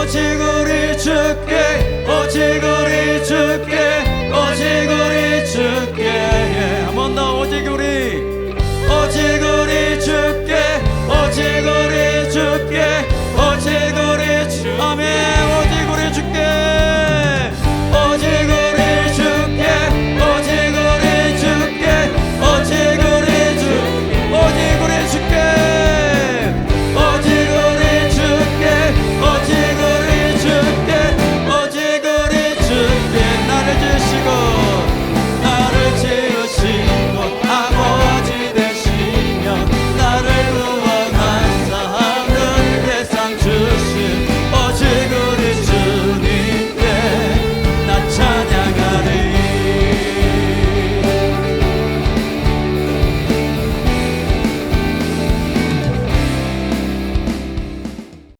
오직 우리 주께 오직 우리 주께.